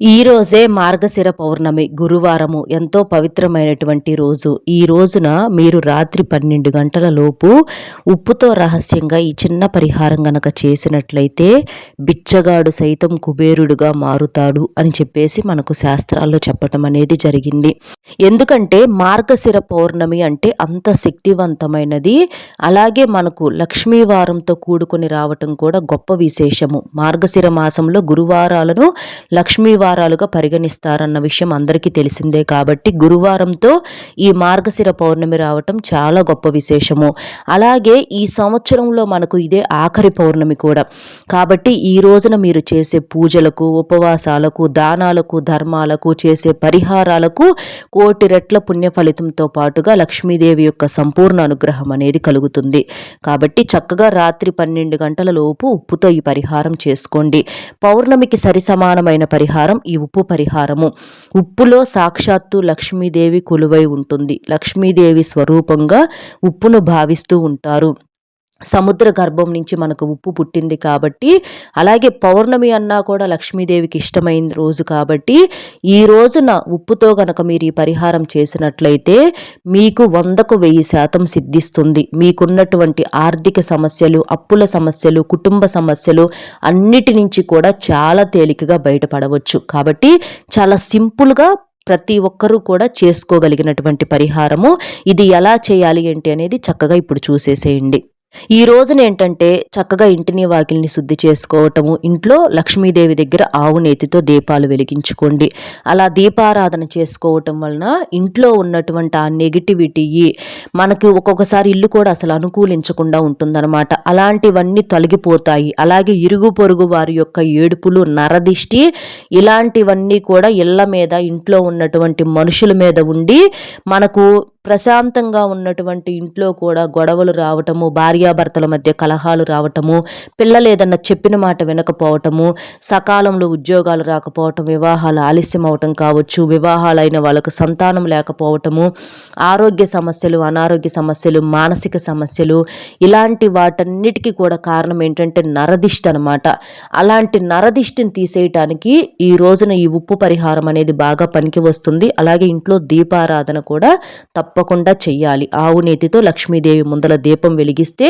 ఈ రోజే మార్గశిర పౌర్ణమి గురువారము ఎంతో పవిత్రమైనటువంటి రోజు. ఈ రోజున మీరు రాత్రి పన్నెండు గంటల లోపు ఉప్పుతో రహస్యంగా ఈ చిన్న పరిహారం గనక చేసినట్లయితే బిచ్చగాడు సైతం కుబేరుడుగా మారుతాడు అని చెప్పేసి మనకు శాస్త్రాల్లో చెప్పటం అనేది జరిగింది. ఎందుకంటే మార్గశిర పౌర్ణమి అంటే అంత శక్తివంతమైనది. అలాగే మనకు లక్ష్మీవారంతో కూడుకొని రావటం కూడా గొప్ప విశేషము. మార్గశిర మాసంలో గురువారాలను లక్ష్మీవారం గురువారాలుగా పరిగణిస్తారన్న విషయం అందరికీ తెలిసిందే కాబట్టి గురువారంతో ఈ మార్గశిర పౌర్ణమి రావటం చాలా గొప్ప విశేషము. అలాగే ఈ సంవత్సరంలో మనకు ఇదే ఆఖరి పౌర్ణమి కూడా. కాబట్టి ఈ రోజున మీరు చేసే పూజలకు ఉపవాసాలకు దానాలకు ధర్మాలకు చేసే పరిహారాలకు కోటి రెట్ల పుణ్య ఫలితంతో పాటుగా లక్ష్మీదేవి యొక్క సంపూర్ణ అనుగ్రహం అనేది కలుగుతుంది. కాబట్టి చక్కగా రాత్రి పన్నెండు గంటల లోపు ఉప్పుతో ఈ పరిహారం చేసుకోండి. పౌర్ణమికి సరి సమానమైన పరిహారం ఈ ఉప్పు పరిహారము. ఉప్పులో సాక్షాత్తు లక్ష్మీదేవి కొలువై ఉంటుంది. లక్ష్మీదేవి స్వరూపంగా ఉప్పును భావిస్తూ ఉంటారు. సముద్ర గర్భం నుంచి మనకు ఉప్పు పుట్టింది కాబట్టి అలాగే పౌర్ణమి అన్నా కూడా లక్ష్మీదేవికి ఇష్టమైన రోజు కాబట్టి ఈ రోజున ఉప్పుతో గనక మీరు ఈ పరిహారం చేసినట్లయితే మీకు వందకు వెయ్యి శాతం సిద్ధిస్తుంది. మీకున్నటువంటి ఆర్థిక సమస్యలు అప్పుల సమస్యలు కుటుంబ సమస్యలు అన్నిటి నుంచి కూడా చాలా తేలికగా బయటపడవచ్చు. కాబట్టి చాలా సింపుల్గా ప్రతి ఒక్కరూ కూడా చేసుకోగలిగినటువంటి పరిహారము. ఇది ఎలా చేయాలి ఏంటి అనేది చక్కగా ఇప్పుడు చూసేసేయండి. ఈ రోజున ఏంటంటే చక్కగా ఇంటిని వాకిల్ని శుద్ధి చేసుకోవటము ఇంట్లో లక్ష్మీదేవి దగ్గర ఆవు నేతితో దీపాలు వెలిగించుకోండి. అలా దీపారాధన చేసుకోవటం వలన ఇంట్లో ఉన్నటువంటి ఆ నెగిటివిటీ మనకు ఒక్కొక్కసారి ఇల్లు కూడా అసలు అనుకూలించకుండా ఉంటుందన్నమాట. అలాంటివన్నీ తొలగిపోతాయి. అలాగే ఇరుగు పొరుగు వారి యొక్క ఏడుపులు నరదిష్టి ఇలాంటివన్నీ కూడా ఇళ్ళ మీద ఇంట్లో ఉన్నటువంటి మనుషుల మీద ఉండి మనకు ప్రశాంతంగా ఉన్నటువంటి ఇంట్లో కూడా గొడవలు రావటము భార్యాభర్తల మధ్య కలహాలు రావటము పిల్లలు ఏదన్నా చెప్పిన మాట వినకపోవటము సకాలంలో ఉద్యోగాలు రాకపోవటం వివాహాలు ఆలస్యం అవటం కావచ్చు వివాహాలైన వాళ్ళకు సంతానం లేకపోవటము ఆరోగ్య సమస్యలు అనారోగ్య సమస్యలు మానసిక సమస్యలు ఇలాంటి వాటన్నిటికీ కూడా కారణం ఏంటంటే నరదిష్టి అనమాట అలాంటి నరదిష్టిని తీసేయటానికి ఈ రోజున ఈ ఉప్పు పరిహారం అనేది బాగా పనికి వస్తుంది. అలాగే ఇంట్లో దీపారాధన కూడా తప్ప తప్పకుండా చెయ్యాలి. ఆవు నేతితో లక్ష్మీదేవి ముందల దీపం వెలిగిస్తే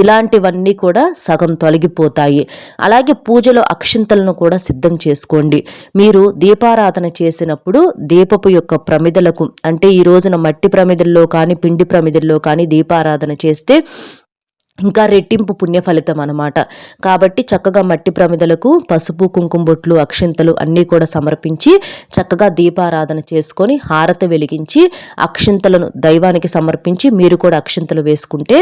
ఇలాంటివన్నీ కూడా సగం తొలగిపోతాయి. అలాగే పూజలో అక్షింతలను కూడా సిద్ధం చేసుకోండి. మీరు దీపారాధన చేసినప్పుడు దీపపు యొక్క ప్రమిదలకు అంటే ఈ రోజున మట్టి ప్రమిదల్లో కానీ పిండి ప్రమిదల్లో కానీ దీపారాధన చేస్తే ఇంకా రెట్టింపు పుణ్య ఫలితం అనమాట కాబట్టి చక్కగా మట్టి ప్రమిదలకు పసుపు కుంకుమ బొట్లు అక్షింతలు అన్నీ కూడా సమర్పించి చక్కగా దీపారాధన చేసుకొని హారతి వెలిగించి అక్షింతలను దైవానికి సమర్పించి మీరు కూడా అక్షింతలు వేసుకుంటే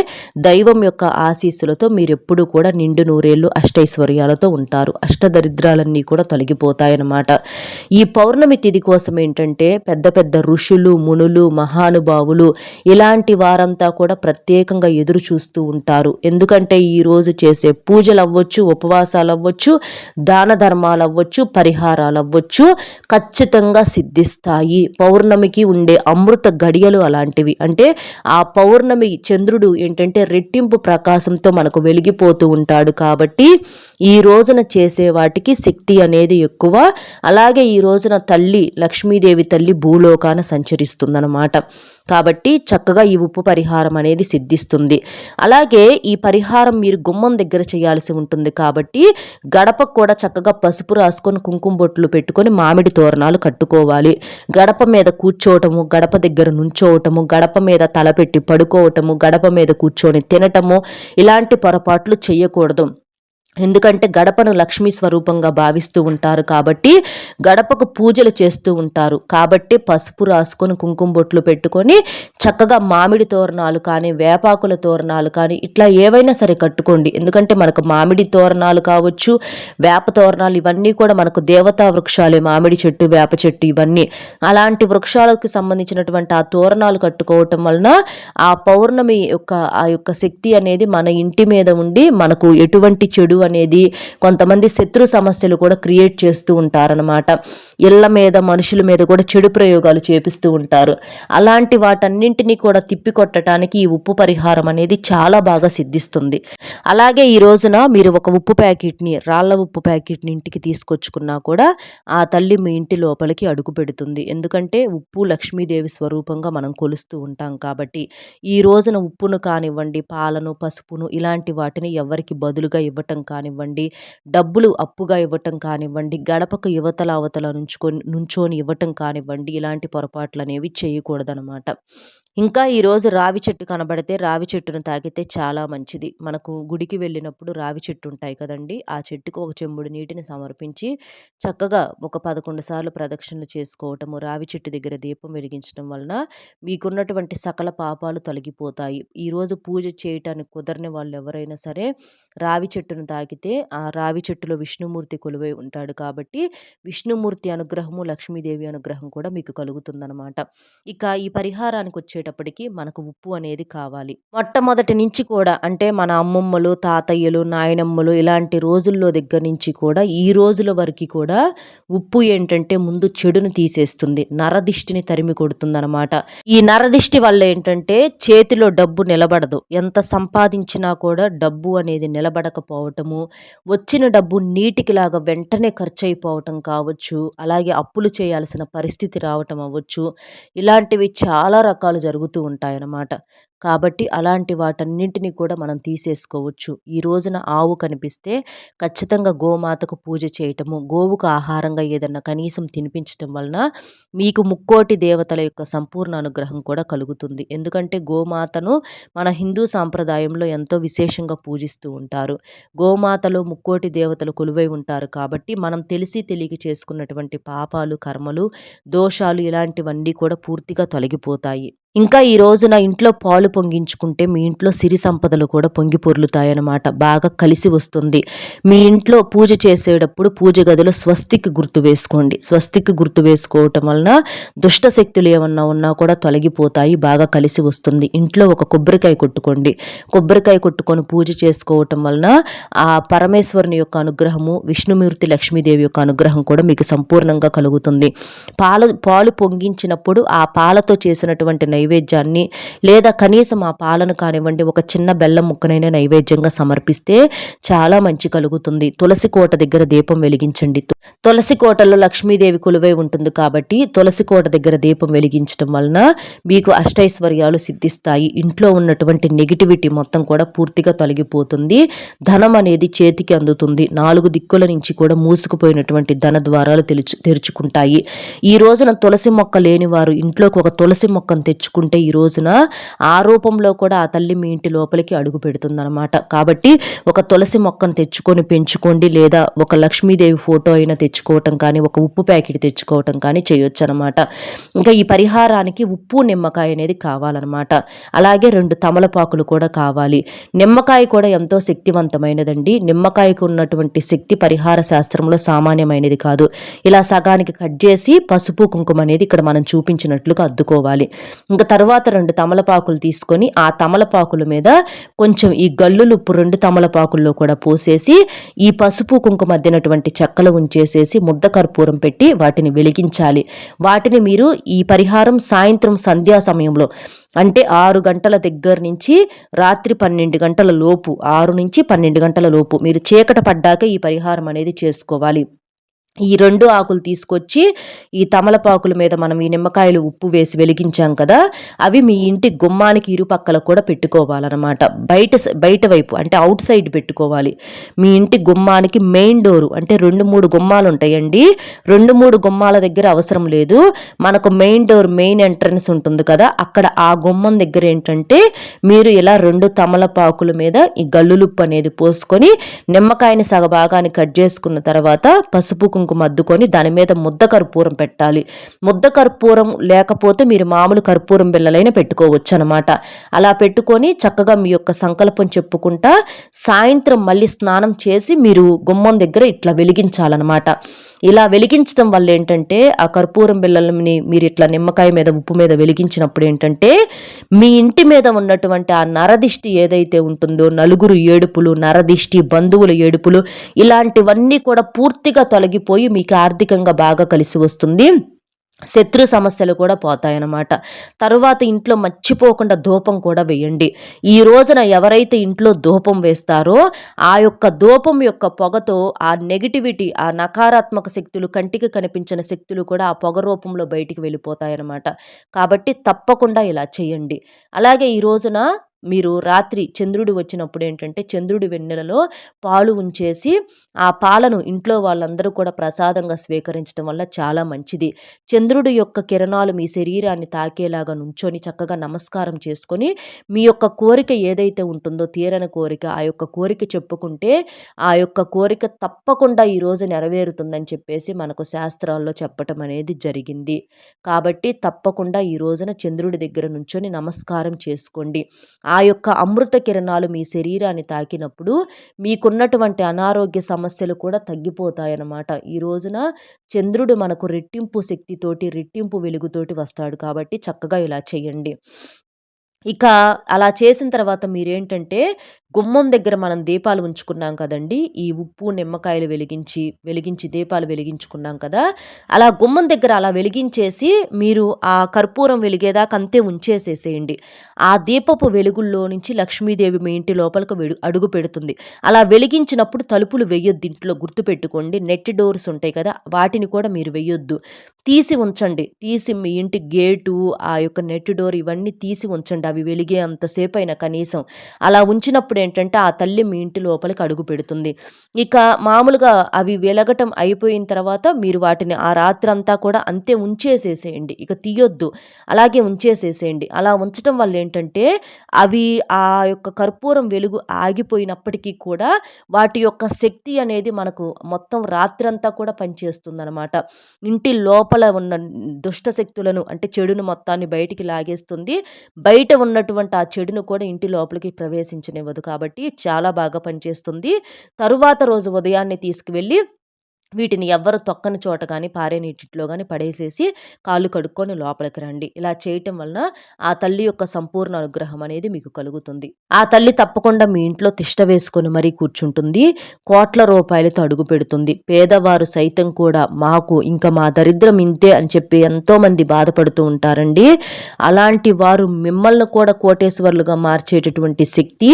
దైవం యొక్క ఆశీస్సులతో మీరు ఎప్పుడూ కూడా నిండు నూరేళ్ళు అష్టైశ్వర్యాలతో ఉంటారు. అష్టదరిద్రాలన్నీ కూడా తొలగిపోతాయన్నమాట. ఈ పౌర్ణమి తిథి కోసం ఏంటంటే పెద్ద పెద్ద ఋషులు మునులు మహానుభావులు ఇలాంటి వారంతా కూడా ప్రత్యేకంగా ఎదురు చూస్తూ ఉంటారు. చేస్తారు ఎందుకంటే ఈరోజు చేసే పూజలు అవ్వచ్చు ఉపవాసాలు అవ్వచ్చు దాన ధర్మాలు అవ్వచ్చు పరిహారాలు అవ్వచ్చు ఖచ్చితంగా సిద్ధిస్తాయి. పౌర్ణమికి ఉండే అమృత గడియలు అలాంటివి. అంటే ఆ పౌర్ణమి చంద్రుడు ఏంటంటే రెట్టింపు ప్రకాశంతో మనకు వెలిగిపోతూ ఉంటాడు కాబట్టి ఈ రోజున చేసే వాటికి శక్తి అనేది ఎక్కువ. అలాగే ఈ రోజున తల్లి లక్ష్మీదేవి తల్లి భూలోకాన సంచరిస్తుందన్నమాట. కాబట్టి చక్కగా ఈ ఉప్పు పరిహారం అనేది సిద్ధిస్తుంది. అలాగే ఈ పరిహారం మీరు గుమ్మం దగ్గర చేయాల్సి ఉంటుంది కాబట్టి గడపకు కూడా చక్కగా పసుపు రాసుకొని కుంకుమ బొట్లు పెట్టుకొని మామిడి తోరణాలు కట్టుకోవాలి. గడప మీద కూర్చోవటము గడప దగ్గర నుంచోవటము గడప మీద తలపెట్టి పడుకోవటము గడప మీద కూర్చొని తినటము ఇలాంటి పొరపాట్లు చేయకూడదు. ఎందుకంటే గడపను లక్ష్మీ స్వరూపంగా భావిస్తూ ఉంటారు కాబట్టి గడపకు పూజలు చేస్తూ ఉంటారు. కాబట్టి పసుపు రాసుకొని కుంకుమ బొట్లు పెట్టుకొని చక్కగా మామిడి తోరణాలు కానీ వేపాకుల తోరణాలు కానీ ఇట్లా ఏవైనా సరే కట్టుకోండి. ఎందుకంటే మనకు మామిడి తోరణాలు కావచ్చు వేప తోరణాలు ఇవన్నీ కూడా మనకు దేవతా వృక్షాలే. మామిడి చెట్టు వేప చెట్టు ఇవన్నీ. అలాంటి వృక్షాలకు సంబంధించినటువంటి ఆ తోరణాలు కట్టుకోవటం వలన ఆ పౌర్ణమి యొక్క ఆ యొక్క శక్తి అనేది మన ఇంటి మీద ఉండి మనకు ఎటువంటి చెడు అనేది కొంతమంది శత్రు సమస్యలు కూడా క్రియేట్ చేస్తూ ఉంటారనమాట ఇళ్ళ మీద మనుషుల మీద కూడా చెడు ప్రయోగాలు చేపిస్తూ ఉంటారు. అలాంటి వాటన్నింటినీ కూడా తిప్పికొట్టడానికి ఈ ఉప్పు పరిహారం అనేది చాలా బాగా సిద్ధిస్తుంది. అలాగే ఈ రోజున మీరు ఒక ఉప్పు ప్యాకెట్ని రాళ్ళ ఉప్పు ప్యాకెట్ని ఇంటికి తీసుకొచ్చుకున్నా కూడా ఆ తల్లి మీ ఇంటి లోపలికి అడుగు పెడుతుంది. ఎందుకంటే ఉప్పు లక్ష్మీదేవి స్వరూపంగా మనం కొలుస్తూ ఉంటాం కాబట్టి ఈ రోజున ఉప్పును కానివ్వండి పాలను పసుపును ఇలాంటి వాటిని ఎవరికి బదులుగా ఇవ్వటం కానివ్వండి డబ్బులు అప్పుగా ఇవ్వటం కానివ్వండి గడపకు యువతల అవతల నుంచుకొని నుంచోని ఇవ్వటం కానివ్వండి ఇలాంటి పొరపాట్లు అనేవి చేయకూడదనమాట. ఇంకా ఈరోజు రావి చెట్టు కనబడితే రావి చెట్టును తాకితే చాలా మంచిది. మనకు గుడికి వెళ్ళినప్పుడు రావి చెట్టు ఉంటాయి కదండి ఆ చెట్టుకు ఒక చెంబుడు నీటిని సమర్పించి చక్కగా ఒక పదకొండు సార్లు ప్రదక్షిణలు చేసుకోవటము రావి చెట్టు దగ్గర దీపం వెలిగించడం వలన మీకున్నటువంటి సకల పాపాలు తొలగిపోతాయి. ఈరోజు పూజ చేయటానికి కుదరని వాళ్ళు ఎవరైనా సరే రావి చెట్టును తాకితే ఆ రావి చెట్టులో విష్ణుమూర్తి కొలువై ఉంటాడు కాబట్టి విష్ణుమూర్తి అనుగ్రహము లక్ష్మీదేవి అనుగ్రహం కూడా మీకు కలుగుతుందనమాట ఇక ఈ పరిహారానికి వచ్చే వచ్చేటప్పటికి మనకు ఉప్పు అనేది కావాలి. మొట్టమొదటి నుంచి కూడా అంటే మన అమ్మమ్మలు తాతయ్యలు నాయనమ్మలు ఇలాంటి రోజుల్లో దగ్గర నుంచి కూడా ఈ రోజుల వరకు కూడా ఉప్పు ఏంటంటే ముందు చెడును తీసేస్తుంది. నరదిష్టిని తరిమి కొడుతుందన్నమాట. ఈ నరదిష్టి వల్ల ఏంటంటే చేతిలో డబ్బు నిలబడదు. ఎంత సంపాదించినా కూడా డబ్బు అనేది నిలబడకపోవటము వచ్చిన డబ్బు నీటికిలాగా వెంటనే ఖర్చు అయిపోవటం కావచ్చు అలాగే అప్పులు చేయాల్సిన పరిస్థితి రావటం అవ్వచ్చు. ఇలాంటివి చాలా రకాలు జరుగుతూ ఉంటాయన్నమాట. కాబట్టి అలాంటి వాటన్నింటినీ కూడా మనం తీసేసుకోవచ్చు. ఈ రోజున ఆవు కనిపిస్తే ఖచ్చితంగా గోమాతకు పూజ చేయటము గోవుకు ఆహారంగా ఏదన్నా కనీసం తినిపించటం వలన మీకు ముక్కోటి దేవతల యొక్క సంపూర్ణ అనుగ్రహం కూడా కలుగుతుంది. ఎందుకంటే గోమాతను మన హిందూ సాంప్రదాయంలో ఎంతో విశేషంగా పూజిస్తూ ఉంటారు. గోమాతలో ముక్కోటి దేవతలు కొలువై ఉంటారు కాబట్టి మనం తెలిసి తెలియక చేసుకున్నటువంటి పాపాలు కర్మలు దోషాలు ఇలాంటివన్నీ కూడా పూర్తిగా తొలగిపోతాయి. ఇంకా ఈ రోజున ఇంట్లో పాలు పొంగించుకుంటే మీ ఇంట్లో సిరి సంపదలు కూడా పొంగి పొర్లుతాయన్నమాట. బాగా కలిసి వస్తుంది. మీ ఇంట్లో పూజ చేసేటప్పుడు పూజ గదిలో స్వస్తికి గుర్తు వేసుకోండి. స్వస్తికి గుర్తు వేసుకోవటం వలన దుష్ట శక్తులు ఏమన్నా ఉన్నా కూడా తొలగిపోతాయి. బాగా కలిసి వస్తుంది. ఇంట్లో ఒక కొబ్బరికాయ కొట్టుకోండి. కొబ్బరికాయ కొట్టుకొని పూజ చేసుకోవటం వలన ఆ పరమేశ్వరుని యొక్క అనుగ్రహము విష్ణుమూర్తి లక్ష్మీదేవి యొక్క అనుగ్రహం కూడా మీకు సంపూర్ణంగా కలుగుతుంది. పాలు పాలు పొంగించినప్పుడు ఆ పాలతో చేసినటువంటి నైవేద్యాన్ని లేదా కనీసం ఆ పాలను కానివ్వండి ఒక చిన్న బెల్లం ముక్కనైనా నైవేద్యంగా సమర్పిస్తే చాలా మంచి కలుగుతుంది. తులసి కోట దగ్గర దీపం వెలిగించండి. తులసి కోటలో లక్ష్మీదేవి కొలువై ఉంటుంది కాబట్టి తులసి కోట దగ్గర దీపం వెలిగించడం వలన మీకు అష్టైశ్వర్యాలు సిద్ధిస్తాయి. ఇంట్లో ఉన్నటువంటి నెగిటివిటీ మొత్తం కూడా పూర్తిగా తొలగిపోతుంది. ధనం అనేది చేతికి అందుతుంది. నాలుగు దిక్కుల నుంచి కూడా మూసుకుపోయినటువంటి ధన ద్వారాలు తెరుచు తెరుచుకుంటాయి. ఈ రోజున తులసి మొక్క లేని వారు ఇంట్లోకి ఒక తులసి మొక్కను తెచ్చుకు తెచ్చుకుంటే ఈ రోజున ఆ రూపంలో కూడా ఆ తల్లి మీ ఇంటి లోపలికి అడుగు పెడుతుందనమాట కాబట్టి ఒక తులసి మొక్కను తెచ్చుకొని పెంచుకోండి లేదా ఒక లక్ష్మీదేవి ఫోటో అయినా తెచ్చుకోవటం కానీ ఒక ఉప్పు ప్యాకెట్ తెచ్చుకోవటం కానీ చేయొచ్చు అనమాట ఇంకా ఈ పరిహారానికి ఉప్పు నిమ్మకాయ అనేది కావాలన్నమాట. అలాగే రెండు తమలపాకులు కూడా కావాలి. నిమ్మకాయ కూడా ఎంతో శక్తివంతమైనదండి. నిమ్మకాయకు ఉన్నటువంటి శక్తి పరిహార శాస్త్రంలో సామాన్యమైనది కాదు. ఇలా సగానికి కట్ చేసి పసుపు కుంకుమ అనేది ఇక్కడ మనం చూపించినట్లుగా అద్దుకోవాలి. ఇంకా తర్వాత రెండు తమలపాకులు తీసుకొని ఆ తమలపాకుల మీద కొంచెం ఈ గల్లులు రెండు తమలపాకుల్లో కూడా పోసేసి ఈ పసుపు కుంకుమ మధ్యనటువంటి చెక్కలు ఉంచేసేసి ముద్ద కర్పూరం పెట్టి వాటిని వెలిగించాలి. వాటిని మీరు ఈ పరిహారం సాయంత్రం సంధ్యా సమయంలో అంటే ఆరు గంటల దగ్గర నుంచి రాత్రి పన్నెండు గంటల లోపు ఆరు నుంచి పన్నెండు గంటల లోపు మీరు చీకట పడ్డాక ఈ పరిహారం అనేది చేసుకోవాలి. ఈ రెండు ఆకులు తీసుకొచ్చి ఈ తమలపాకుల మీద మనం ఈ నిమ్మకాయలు ఉప్పు వేసి వెలిగించాం కదా అవి మీ ఇంటి గుమ్మానికి ఇరుపక్కల కూడా పెట్టుకోవాలన్నమాట. బయట బయట వైపు అంటే అవుట్ సైడ్ పెట్టుకోవాలి. మీ ఇంటి గుమ్మానికి మెయిన్ డోరు అంటే రెండు మూడు గుమ్మాలు ఉంటాయండి. రెండు మూడు గుమ్మాల దగ్గర అవసరం లేదు. మనకు మెయిన్ డోర్ మెయిన్ ఎంట్రన్స్ ఉంటుంది కదా అక్కడ ఆ గుమ్మం దగ్గర ఏంటంటే మీరు ఇలా రెండు తమలపాకుల మీద ఈ గల్లులుప్పు అనేది పోసుకొని నిమ్మకాయని సగభాగాన్ని కట్ చేసుకున్న తర్వాత పసుపు కుంకుమ అద్దుకొని దాని మీద ముద్ద కర్పూరం పెట్టాలి. ముద్ద కర్పూరం లేకపోతే మీరు మామూలు కర్పూరం బిళ్ళలైనా పెట్టుకోవచ్చు అనమాట అలా పెట్టుకొని చక్కగా మీ యొక్క సంకల్పం చెప్పుకుంటా సాయంత్రం మళ్ళీ స్నానం చేసి మీరు గుమ్మం దగ్గర ఇట్లా వెలిగించాలన్నమాట ఇలా వెలిగించడం వల్ల ఏంటంటే ఆ కర్పూరం బిళ్ళలని మీరు ఇట్లా నిమ్మకాయ మీద ఉప్పు మీద వెలిగించినప్పుడు ఏంటంటే మీ ఇంటి మీద ఉన్నటువంటి ఆ నరదిష్టి ఏదైతే ఉంటుందో నలుగురు ఏడుపులు నరదిష్టి బంధువుల ఏడుపులు ఇలాంటివన్నీ కూడా పూర్తిగా పోయి మీకు ఆర్థికంగా బాగా కలిసి వస్తుంది. శత్రు సమస్యలు కూడా పోతాయన్నమాట. తర్వాత ఇంట్లో మర్చిపోకుండా ధూపం కూడా వేయండి. ఈ రోజున ఎవరైతే ఇంట్లో ధూపం వేస్తారో ఆ యొక్క ధూపం యొక్క పొగతో ఆ నెగిటివిటీ ఆ నకారాత్మక శక్తులు కంటికి కనిపించిన శక్తులు కూడా ఆ పొగ రూపంలో బయటికి వెళ్ళిపోతాయన్నమాట. కాబట్టి తప్పకుండా ఇలా చేయండి. అలాగే ఈ రోజున మీరు రాత్రి చంద్రుడు వచ్చినప్పుడు ఏంటంటే చంద్రుడి వెన్నెలలో పాలు ఉంచేసి ఆ పాలను ఇంట్లో వాళ్ళందరూ కూడా ప్రసాదంగా స్వీకరించడం వల్ల చాలా మంచిది. చంద్రుడి యొక్క కిరణాలు మీ శరీరాన్ని తాకేలాగా నుంచొని చక్కగా నమస్కారం చేసుకొని మీ యొక్క కోరిక ఏదైతే ఉంటుందో తీరని కోరిక ఆ యొక్క కోరిక చెప్పుకుంటే ఆ యొక్క కోరిక తప్పకుండా ఈరోజు నెరవేరుతుందని చెప్పేసి మనకు శాస్త్రాల్లో చెప్పటం అనేది జరిగింది. కాబట్టి తప్పకుండా ఈ రోజున చంద్రుడి దగ్గర నుంచొని నమస్కారం చేసుకోండి. ఆ ఆ యొక్క అమృత కిరణాలు మీ శరీరాన్ని తాకినప్పుడు మీకున్నటువంటి అనారోగ్య సమస్యలు కూడా తగ్గిపోతాయన్నమాట. ఈ రోజున చంద్రుడు మనకు రెట్టింపు శక్తితోటి రెట్టింపు వెలుగుతోటి వస్తాడు కాబట్టి చక్కగా ఇలా చేయండి. ఇక అలా చేసిన తర్వాత మీరేంటంటే గుమ్మం దగ్గర మనం దీపాలు ఉంచుకున్నాం కదండి. ఈ ఉప్పు నిమ్మకాయలు వెలిగించి వెలిగించి దీపాలు వెలిగించుకున్నాం కదా. అలా గుమ్మం దగ్గర అలా వెలిగించేసి మీరు ఆ కర్పూరం వెలిగేదాకా అంతే ఉంచేసేసేయండి. ఆ దీపపు వెలుగుల్లో నుంచి లక్ష్మీదేవి మీ ఇంటి లోపలికి అడుగు పెడుతుంది. అలా వెలిగించినప్పుడు తలుపులు వెయ్యొద్దు ఇంట్లో గుర్తుపెట్టుకోండి. నెట్ డోర్స్ ఉంటాయి కదా వాటిని కూడా మీరు వెయ్యొద్దు తీసి ఉంచండి. తీసి మీ ఇంటి గేటు ఆ యొక్క నెట్ డోర్ ఇవన్నీ తీసి ఉంచండి. అవి వెలిగే అంతసేపు అయినా కనీసం. అలా ఉంచినప్పుడు ఏంటంటే ఆ తల్లి మీ ఇంటి లోపలికి అడుగు పెడుతుంది. ఇక మామూలుగా అవి వెలగటం అయిపోయిన తర్వాత మీరు వాటిని ఆ రాత్రి అంతా కూడా అంతే ఉంచేసేసేయండి. ఇక తీయొద్దు. అలాగే ఉంచేసేసేయండి. అలా ఉంచడం వల్ల ఏంటంటే అవి ఆ యొక్క కర్పూరం వెలుగు ఆగిపోయినప్పటికీ కూడా వాటి యొక్క శక్తి అనేది మనకు మొత్తం రాత్రంతా కూడా పనిచేస్తుందన్నమాట. ఇంటి లోపల ఉన్న దుష్ట శక్తులను అంటే చెడును మొత్తాన్ని బయటికి లాగేస్తుంది. బయట ఉన్నటువంటి ఆ చెడును కూడా ఇంటి లోపలికి ప్రవేశించనివ్వదు. కాబట్టి చాలా బాగా పనిచేస్తుంది. తరువాత రోజు ఉదయాన్నే తీసుకువెళ్ళి వీటిని ఎవ్వరు తొక్కని చోట కానీ పారే నీటిలో కానీ పడేసేసి కాళ్ళు కడుక్కొని లోపలికి రండి. ఇలా చేయటం వలన ఆ తల్లి యొక్క సంపూర్ణ అనుగ్రహం అనేది మీకు కలుగుతుంది. ఆ తల్లి తప్పకుండా మీ ఇంట్లో తిష్ట వేసుకొని మరీ కూర్చుంటుంది. కోట్ల రూపాయలతో అడుగు పెడుతుంది. పేదవారు సైతం కూడా మాకు ఇంకా మా దరిద్రం ఇంతే అని చెప్పి ఎంతోమంది బాధపడుతూ ఉంటారండి. అలాంటి వారు మిమ్మల్ని కూడా కోటేశ్వర్లుగా మార్చేటటువంటి శక్తి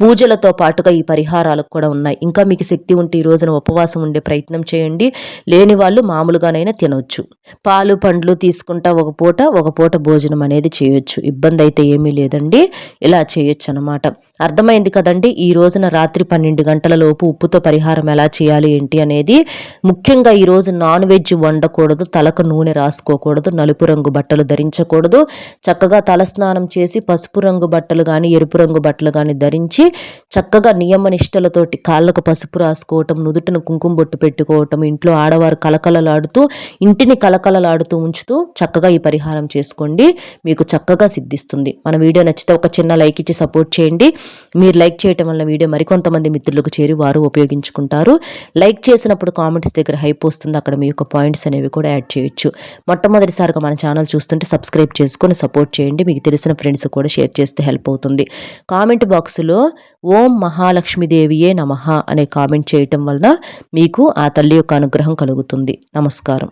పూజలతో పాటుగా ఈ పరిహారాలకు కూడా ఉన్నాయి. ఇంకా మీకు శక్తి ఉంటే ఈ రోజున ఉపవాసం ఉండే ప్రయత్నం చేయండి. చేయండి. లేని వాళ్ళు మామూలుగానైనా తినవచ్చు పాలు పండ్లు తీసుకుంటా ఒక పూట ఒక పూట భోజనం అనేది చేయొచ్చు. ఇబ్బంది అయితే ఏమీ లేదండి. ఇలా చేయొచ్చు అనమాట అర్థమైంది కదండి? ఈ రోజున రాత్రి పన్నెండు గంటల లోపు ఉప్పుతో పరిహారం ఎలా చేయాలి ఏంటి అనేది. ముఖ్యంగా ఈ రోజు నాన్ వెజ్ వండకూడదు తలకు నూనె రాసుకోకూడదు నలుపు రంగు బట్టలు ధరించకూడదు. చక్కగా తలస్నానం చేసి పసుపు రంగు బట్టలు కానీ ఎరుపు రంగు బట్టలు కానీ ధరించి చక్కగా నియమనిష్టలతోటి కాళ్ళకు పసుపు రాసుకోవటం నుదుటను కుంకుమ బొట్టు పెట్టుకోవడం చేసుకోవటం ఇంట్లో ఆడవారు కలకలలాడుతూ ఇంటిని కలకలలాడుతూ ఉంచుతూ చక్కగా ఈ పరిహారం చేసుకోండి. మీకు చక్కగా సిద్ధిస్తుంది. మన వీడియో నచ్చితే ఒక చిన్న లైక్ ఇచ్చి సపోర్ట్ చేయండి. మీరు లైక్ చేయటం వల్ల వీడియో మరికొంతమంది మిత్రులకు చేరి వారు ఉపయోగించుకుంటారు. లైక్ చేసినప్పుడు కామెంట్స్ దగ్గర హైప్ వస్తుంది. అక్కడ మీ యొక్క పాయింట్స్ అనేవి కూడా యాడ్ చేయొచ్చు. మొట్టమొదటిసారిగా మన ఛానల్ చూస్తుంటే సబ్స్క్రైబ్ చేసుకొని సపోర్ట్ చేయండి. మీకు తెలిసిన ఫ్రెండ్స్ కూడా షేర్ చేస్తే హెల్ప్ అవుతుంది. కామెంట్ బాక్స్లో ఓం మహాలక్ష్మీదేవియే నమ అనే కామెంట్ చేయటం వలన మీకు ఆ తల్లి తల్లి యొక్క అనుగ్రహం కలుగుతుంది. నమస్కారం.